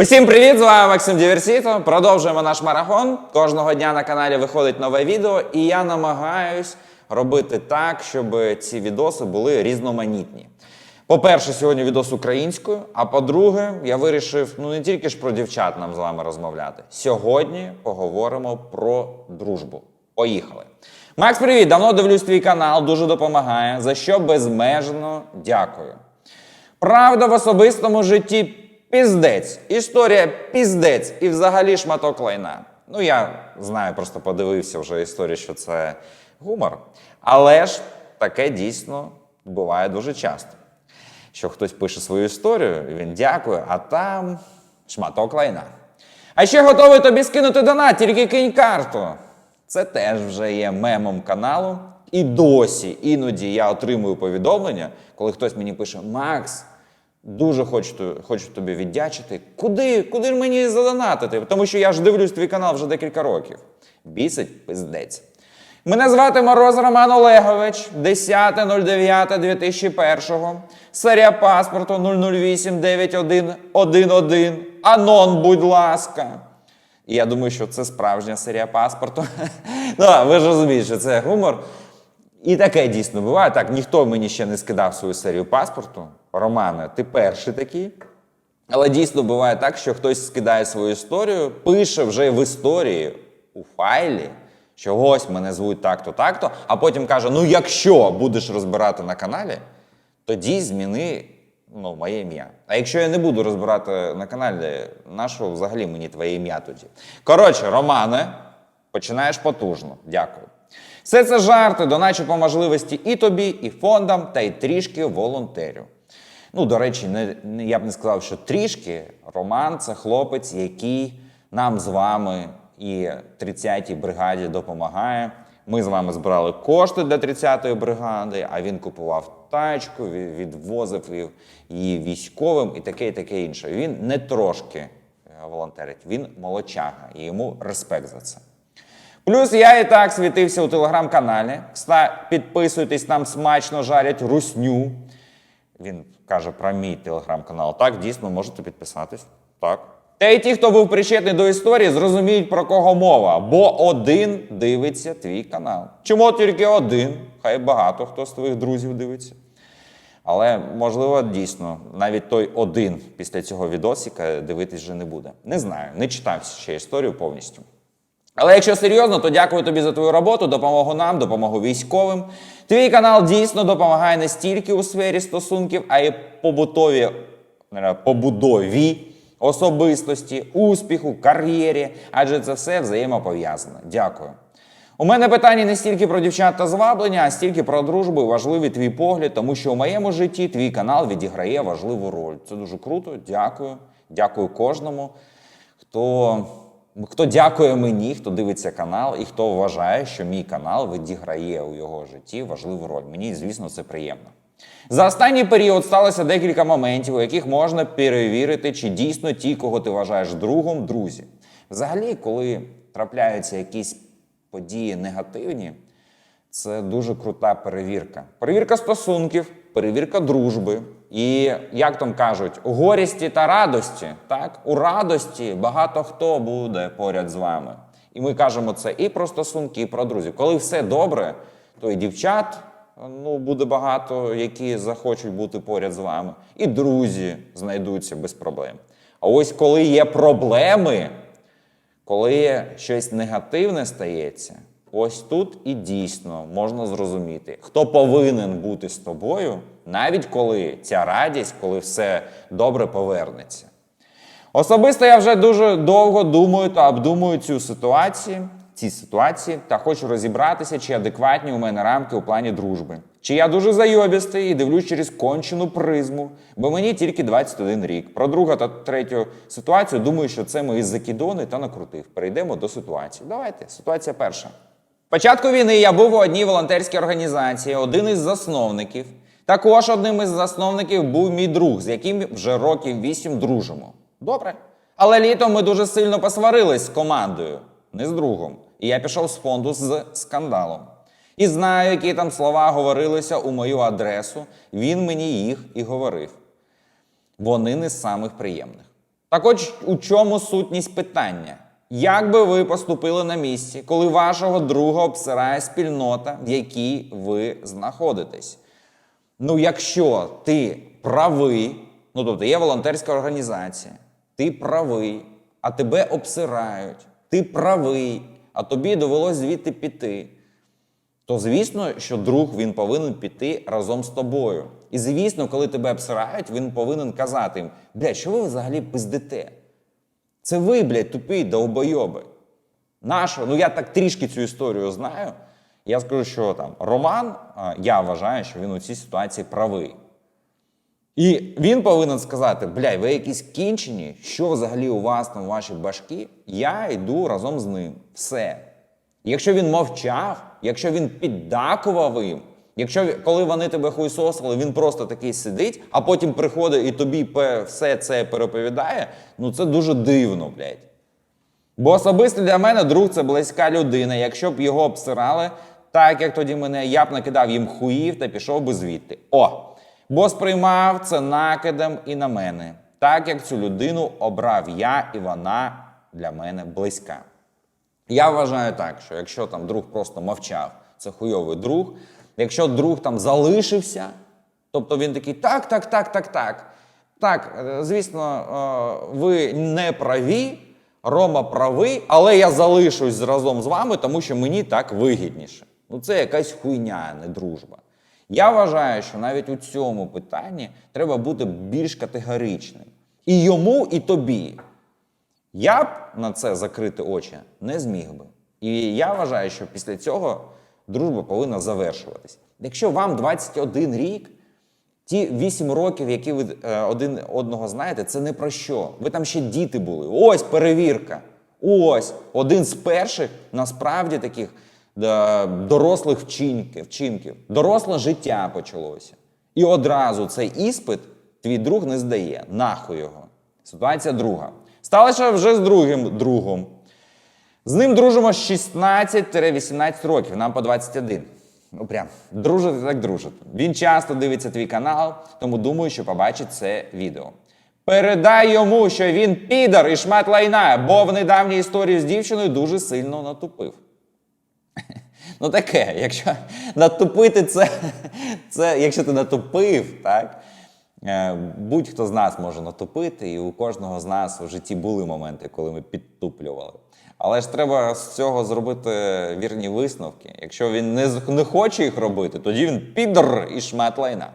Усім привіт! З вами Максим Діверсіто. Продовжуємо наш марафон. Кожного дня на каналі виходить нове відео, і я намагаюсь робити так, щоб ці відоси були різноманітні. По-перше, сьогодні відос українською. А по-друге, я вирішив ну не тільки ж про дівчат нам з вами розмовляти. Сьогодні поговоримо про дружбу. Поїхали. Макс, привіт! Давно дивлюсь твій канал, дуже допомагає. За що безмежно дякую. Правда в особистому житті піздець. Історія піздець і взагалі шматок лайна. Ну, я знаю, просто подивився вже історію, що це гумор. Але ж таке дійсно буває дуже часто. Що хтось пише свою історію, і він дякує, а там шматок лайна. А ще готовий тобі скинути донат, тільки кинь карту. Це теж вже є мемом каналу. І досі іноді я отримую повідомлення, коли хтось мені пише: Макс, дуже хочу, хочу тобі віддячити. Куди? Куди мені задонатити? Тому що я ж дивлюсь твій канал вже декілька років. Бісить пиздець. Мене звати Мороз Роман Олегович, 10.09.2001, серія паспорту 0089111. Анон, будь ласка. І я думаю, що це справжня серія паспорту. ну, ви ж розумієте, що це гумор. І таке дійсно буває. Так, ніхто мені ще не скидав свою серію паспорту. Романе, ти перший такий. Але дійсно буває так, що хтось скидає свою історію, пише вже в історії у файлі, що ось мене звуть так-то, так-то, а потім каже: ну якщо будеш розбирати на каналі, тоді зміни ну, моє ім'я. А якщо я не буду розбирати на каналі, нащо взагалі мені твоє ім'я тоді? Коротше, Романе, починаєш потужно. Дякую. Все це жарти, доначу по можливості і тобі, і фондам, та й трішки волонтерю. Ну, до речі, не, не- я б не сказав, що трішки. Роман це хлопець, який нам з вами і 30-й бригаді допомагає. Ми з вами збирали кошти для 30-ї бригади, а він купував тачку, відвозив її- військовим і таке, і таке інше. Він не трошки е, волонтерить, він молодчага, і йому респект за це. Плюс я і так світився у телеграм-каналі. Підписуйтесь, там смачно жарять русню. Він каже про мій телеграм-канал. Так, дійсно, можете підписатись. Так. Та й ті, хто був причетний до історії, зрозуміють, про кого мова, бо один дивиться твій канал. Чому тільки один? Хай багато хто з твоїх друзів дивиться. Але можливо, дійсно, навіть той один після цього відосика дивитись вже не буде. Не знаю, не читав ще історію повністю. Але якщо серйозно, то дякую тобі за твою роботу, допомогу нам, допомогу військовим. Твій канал дійсно допомагає не стільки у сфері стосунків, а й побутові, побудові особистості, успіху, кар'єрі, адже це все взаємопов'язане. Дякую. У мене питання не стільки про дівчат та зваблення, а стільки про дружбу і важливий твій погляд, тому що у моєму житті твій канал відіграє важливу роль. Це дуже круто. Дякую. Дякую кожному, хто, хто дякує мені, хто дивиться канал і хто вважає, що мій канал відіграє у його житті важливу роль. Мені, звісно, це приємно. За останній період сталося декілька моментів, у яких можна перевірити, чи дійсно ті, кого ти вважаєш другом, друзі. Взагалі, коли трапляються якісь події негативні, це дуже крута перевірка. Перевірка стосунків, перевірка дружби. І як там кажуть, у горісті та радості, так? У радості багато хто буде поряд з вами. І ми кажемо це і про стосунки, і про друзів. Коли все добре, то і дівчат ну, буде багато, які захочуть бути поряд з вами, і друзі знайдуться без проблем. А ось коли є проблеми, коли щось негативне стається, ось тут і дійсно можна зрозуміти, хто повинен бути з тобою, навіть коли ця радість, коли все добре повернеться. Особисто я вже дуже довго думаю та обдумую цю ситуацію, ці ситуації, та хочу розібратися, чи адекватні у мене рамки у плані дружби. Чи я дуже зайобістий і дивлюсь через кончену призму, бо мені тільки 21 рік. Про другу та третю ситуацію думаю, що це мої закидони та накрутив. Перейдемо до ситуації. Давайте, ситуація перша. Початку війни я був у одній волонтерській організації, один із засновників. Також одним із засновників був мій друг, з яким вже років вісім дружимо. Добре. Але літом ми дуже сильно посварились з командою, не з другом. І я пішов з фонду з скандалом. І знаю, які там слова говорилися у мою адресу. Він мені їх і говорив. Вони не з самих приємних. Так от у чому сутність питання? Як би ви поступили на місці, коли вашого друга обсирає спільнота, в якій ви знаходитесь? Ну, якщо ти правий, ну тобто є волонтерська організація, ти правий, а тебе обсирають, ти правий, а тобі довелось звідти піти, то звісно, що друг він повинен піти разом з тобою. І звісно, коли тебе обсирають, він повинен казати їм: блядь, що ви взагалі пиздите? Це ви, блядь, тупі довбойоби. Нащо? Ну я так трішки цю історію знаю. Я скажу, що там Роман, я вважаю, що він у цій ситуації правий. І він повинен сказати: блядь, ви якісь кінчені, що взагалі у вас там в вашій башкі? Я йду разом з ним. Все. Якщо він мовчав, якщо він піддакував їм, якщо коли вони тебе хуйсосили, він просто такий сидить, а потім приходить і тобі все це переповідає, ну це дуже дивно, блядь. Бо особисто для мене друг це близька людина. Якщо б його обсирали, так як тоді мене, я б накидав їм хуїв та пішов би звідти. О! Бо сприймав це накидом і на мене, так як цю людину обрав я, і вона для мене близька. Я вважаю так, що якщо там друг просто мовчав, це хуйовий друг. Якщо друг там залишився, тобто він такий так, так, так, так, так. Так, е, звісно, е, ви не праві, Рома правий, але я залишусь разом з вами, тому що мені так вигідніше. Ну це якась хуйня, а не дружба. Я вважаю, що навіть у цьому питанні треба бути більш категоричним. І йому, і тобі. Я б на це закрити очі не зміг би. І я вважаю, що після цього дружба повинна завершуватись. Якщо вам 21 рік, ті 8 років, які ви е, один одного знаєте, це не про що. Ви там ще діти були. Ось перевірка. Ось один з перших насправді таких дорослих вчинків, вчинків. Доросле життя почалося. І одразу цей іспит твій друг не здає. Нахуй його. Ситуація друга. Сталося вже з другим другом. З ним дружимо 16-18 років, нам по 21. Ну прям дружити так дружити. Він часто дивиться твій канал, тому думаю, що побачить це відео. Передай йому, що він підар і шмат лайна, бо в недавній історії з дівчиною дуже сильно натупив. Ну таке, якщо натупити це, це якщо ти натупив, так? е, Будь-хто з нас може натупити, і у кожного з нас в житті були моменти, коли ми підтуплювали. Але ж треба з цього зробити вірні висновки. Якщо він не, не хоче їх робити, тоді він підр і шмат лайна.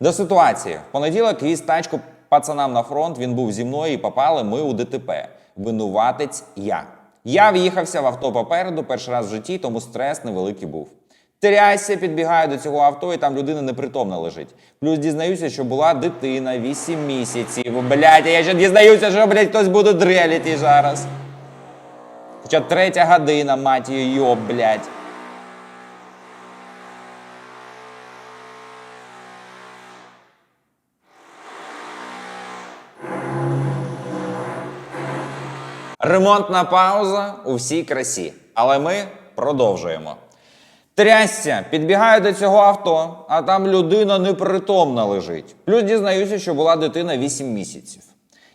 До ситуації. В понеділок віз тачку пацанам на фронт, він був зі мною і попали ми у ДТП. Винуватець я. Я в'їхався в авто попереду перший раз в житті, тому стрес невеликий був. Трясся, підбігаю до цього авто, і там людина непритомна лежить. Плюс дізнаюся, що була дитина 8 місяців. Блядь, я ще дізнаюся, що, блядь, хтось буде дреліти зараз. Хоча третя година, мать її, йоб, блядь. Ремонтна пауза у всій красі. Але ми продовжуємо. Трясся, підбігаю до цього авто, а там людина непритомна лежить. Плюс дізнаюся, що була дитина 8 місяців.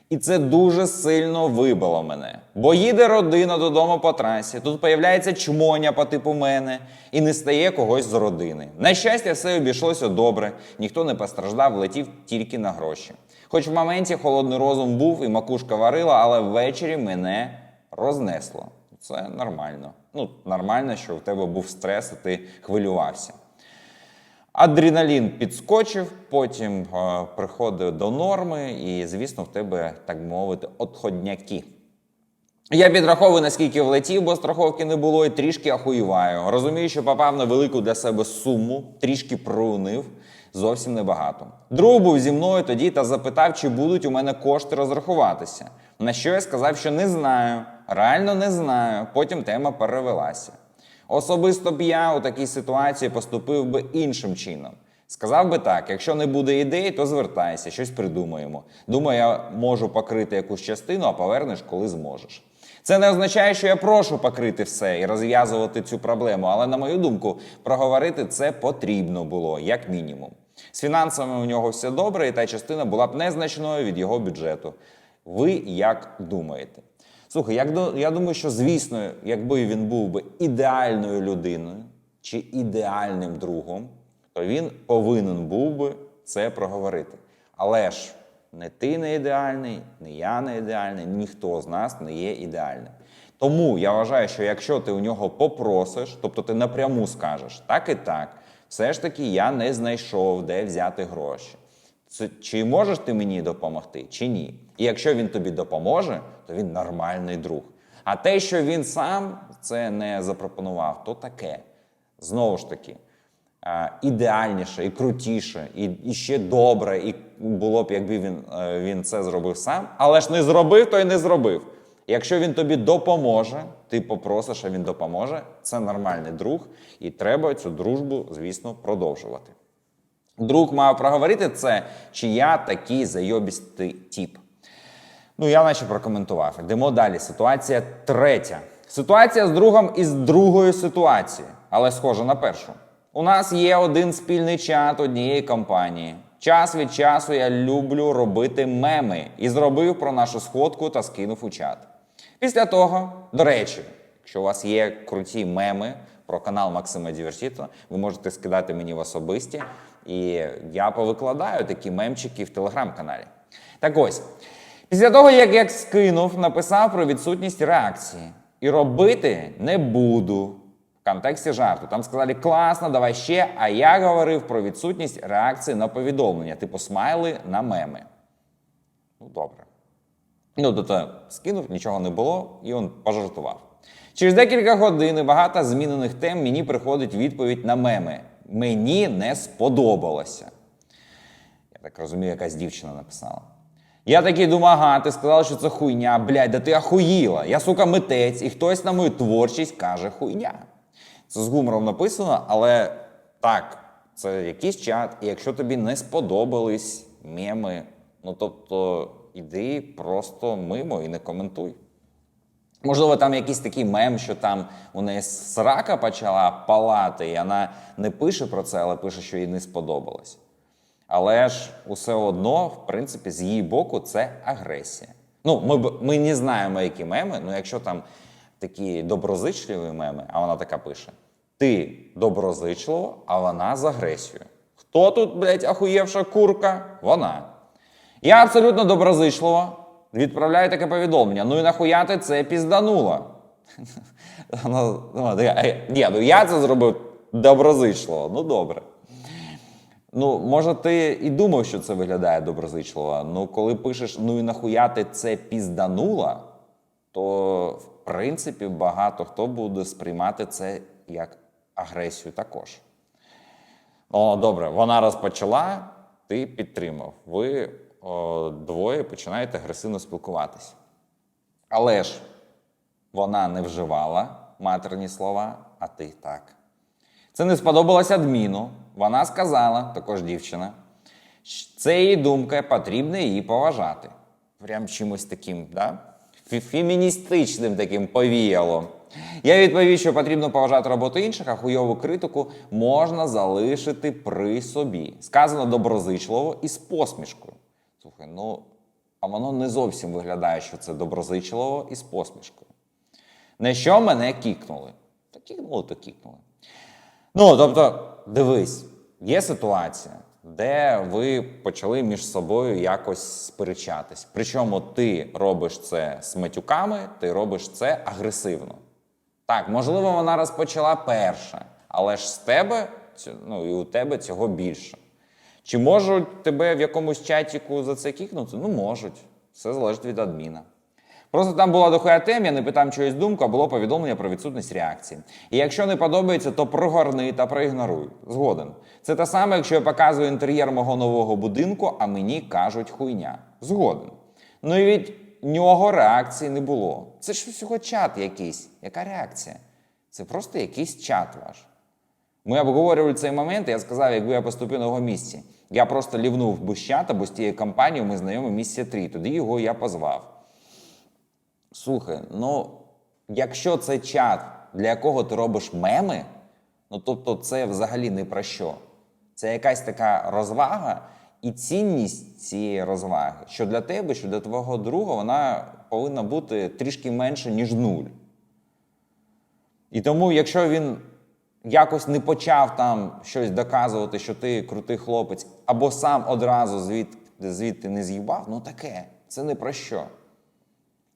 І це дуже сильно вибило мене. Бо їде родина додому по трасі, тут появляється чмоня по типу мене і не стає когось з родини. На щастя, все обійшлося добре, ніхто не постраждав, летів тільки на гроші. Хоч в моменті холодний розум був і макушка варила, але ввечері мене рознесло. Це нормально. Ну, нормально, що в тебе був стрес, і ти хвилювався. Адреналін підскочив, потім е, приходив до норми, і, звісно, в тебе, так мовити, отходняки. Я підраховую, наскільки влетів, бо страховки не було, і трішки ахуєваю. Розумію, що попав на велику для себе суму, трішки проунив, зовсім небагато. Друг був зі мною тоді та запитав, чи будуть у мене кошти розрахуватися. На що я сказав, що не знаю, реально не знаю. Потім тема перевелася. Особисто б я у такій ситуації поступив би іншим чином. Сказав би так: якщо не буде ідей, то звертайся, щось придумаємо. Думаю, я можу покрити якусь частину, а повернеш, коли зможеш. Це не означає, що я прошу покрити все і розв'язувати цю проблему, але на мою думку, проговорити це потрібно було, як мінімум. З фінансами у нього все добре, і та частина була б незначною від його бюджету. Ви як думаєте? Слухай, як до, я думаю, що звісно, якби він був би ідеальною людиною чи ідеальним другом, то він повинен був би це проговорити. Але ж не ти не ідеальний, не я не ідеальний, ніхто з нас не є ідеальним. Тому я вважаю, що якщо ти у нього попросиш, тобто ти напряму скажеш так і так, все ж таки я не знайшов, де взяти гроші. Чи можеш ти мені допомогти, чи ні? І якщо він тобі допоможе, то він нормальний друг. А те, що він сам це не запропонував, то таке. Знову ж таки, ідеальніше і крутіше, і, і ще добре, і було б, якби він, е, він це зробив сам, але ж не зробив, то й не зробив. Якщо він тобі допоможе, ти попросиш, а він допоможе, це нормальний друг, і треба цю дружбу, звісно, продовжувати. Друг мав проговорити це, чи я такий зайобістий тіп. Ну, я наче прокоментував. Йдемо далі. Ситуація третя. Ситуація з другом із другої ситуації, але схожа на першу. У нас є один спільний чат однієї компанії. Час від часу я люблю робити меми і зробив про нашу сходку та скинув у чат. Після того, до речі, якщо у вас є круті меми про канал Максима Діверсіто, ви можете скидати мені в особисті, і я повикладаю такі мемчики в телеграм-каналі. Так ось, після того, як я скинув, написав про відсутність реакції. І робити не буду. В контексті жарту. Там сказали класно, давай ще. А я говорив про відсутність реакції на повідомлення, типу смайли на меми. Ну, добре. Ну, тобто скинув, нічого не було, і він пожартував. Через декілька годин і багато змінених тем мені приходить відповідь на меми. Мені не сподобалося. Я так розумію, якась дівчина написала. Я такий думаю, ага, ти сказала, що це хуйня. Блядь, да ти охуїла. Я, сука, митець, і хтось на мою творчість каже хуйня. Це з гумором написано, але так, це якийсь чат, і якщо тобі не сподобались меми, ну тобто іди просто мимо і не коментуй. Можливо, там якийсь такий мем, що там у неї срака почала палати, і вона не пише про це, але пише, що їй не сподобалось. Але ж усе одно, в принципі, з її боку, це агресія. Ну, ми, ми не знаємо, які меми, ну якщо там такі доброзичливі меми, а вона така пише: ти доброзичливо, а вона з агресією. Хто тут, блядь, ахуєвша курка? Вона. Я абсолютно доброзичливо відправляю таке повідомлення. Ну і нахуя ти це пізданула? Вона така, «Е, Ні, ну я це зробив доброзичливо. Ну добре. Ну, може, ти і думав, що це виглядає доброзичливо. Ну, коли пишеш, ну і нахуя ти це пізданула, то в принципі багато хто буде сприймати це як агресію також. Ну, добре, вона розпочала, ти підтримав. Ви о, двоє починаєте агресивно спілкуватися. Але ж вона не вживала матерні слова, а ти так. Це не сподобалось адміну. Вона сказала, також дівчина, що це її думка, потрібно її поважати. Прям чимось таким, да? феміністичним таким повіяло. Я відповів, що потрібно поважати роботу інших, а хуйову критику можна залишити при собі. Сказано доброзичливо і з посмішкою. Слухай, ну, а воно не зовсім виглядає, що це доброзичливо і з посмішкою. На що мене кікнули? Та кікнули, то кікнули. Ну, тобто, дивись, є ситуація, де ви почали між собою якось сперечатись. Причому ти робиш це з матюками, ти робиш це агресивно. Так, можливо, вона розпочала перша, але ж з тебе, ну і у тебе цього більше. Чи можуть тебе в якомусь чатіку за це кікнути? Ну, можуть. Все залежить від адміна. Просто там була дохуя тем, я не питав чогось думку, а було повідомлення про відсутність реакції. І якщо не подобається, то прогорни та проігноруй. Згоден. Це те саме, якщо я показую інтер'єр мого нового будинку, а мені кажуть хуйня. Згоден. Ну і від нього реакції не було. Це ж всього чат якийсь. Яка реакція? Це просто якийсь чат ваш. Ми обговорювали цей момент, і я сказав, якби я поступив на його місці. Я просто лівнув би з чата, бо з тією компанією ми знайомі місяця три. Тоді його я позвав. Слухай, ну якщо це чат, для якого ти робиш меми, ну тобто це взагалі не про що. Це якась така розвага, і цінність цієї розваги, що для тебе, що для твого друга, вона повинна бути трішки менше, ніж нуль. І тому, якщо він якось не почав там щось доказувати, що ти крутий хлопець, або сам одразу звідти, звідти не з'їбав, ну таке, це не про що.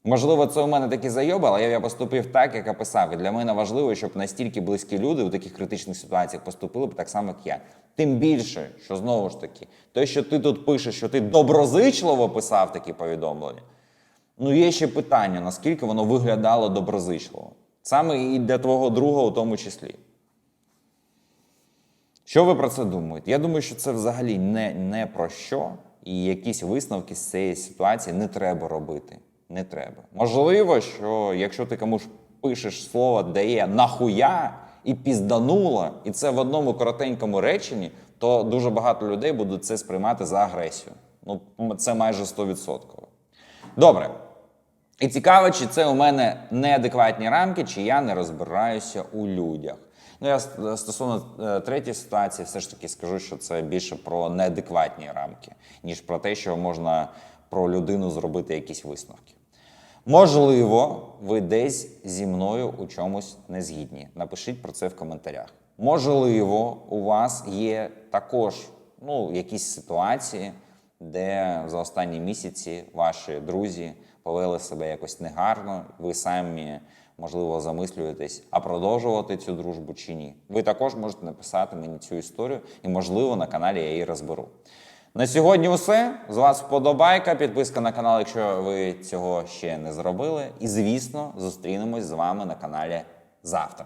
Можливо, це у мене такі зайоби, але я поступив так, як я писав. І для мене важливо, щоб настільки близькі люди у таких критичних ситуаціях поступили б так само, як я. Тим більше, що знову ж таки, те, що ти тут пишеш, що ти доброзичливо писав такі повідомлення, ну є ще питання, наскільки воно виглядало доброзичливо. Саме і для твого друга у тому числі. Що ви про це думаєте? Я думаю, що це взагалі не, не про що, і якісь висновки з цієї ситуації не треба робити. Не треба. Можливо, що якщо ти комусь пишеш слово дає нахуя і пізданула, і це в одному коротенькому реченні, то дуже багато людей будуть це сприймати за агресію. Ну, це майже 100%. Добре. І цікаво, чи це у мене неадекватні рамки, чи я не розбираюся у людях. Ну, я стосовно е, третьої ситуації, все ж таки скажу, що це більше про неадекватні рамки, ніж про те, що можна про людину зробити якісь висновки. Можливо, ви десь зі мною у чомусь не згідні. Напишіть про це в коментарях. Можливо, у вас є також ну, якісь ситуації, де за останні місяці ваші друзі повели себе якось негарно, ви самі, можливо, замислюєтесь, а продовжувати цю дружбу чи ні. Ви також можете написати мені цю історію, і, можливо, на каналі я її розберу. На сьогодні все. З вас вподобайка, підписка на канал, якщо ви цього ще не зробили. І, звісно, зустрінемось з вами на каналі завтра.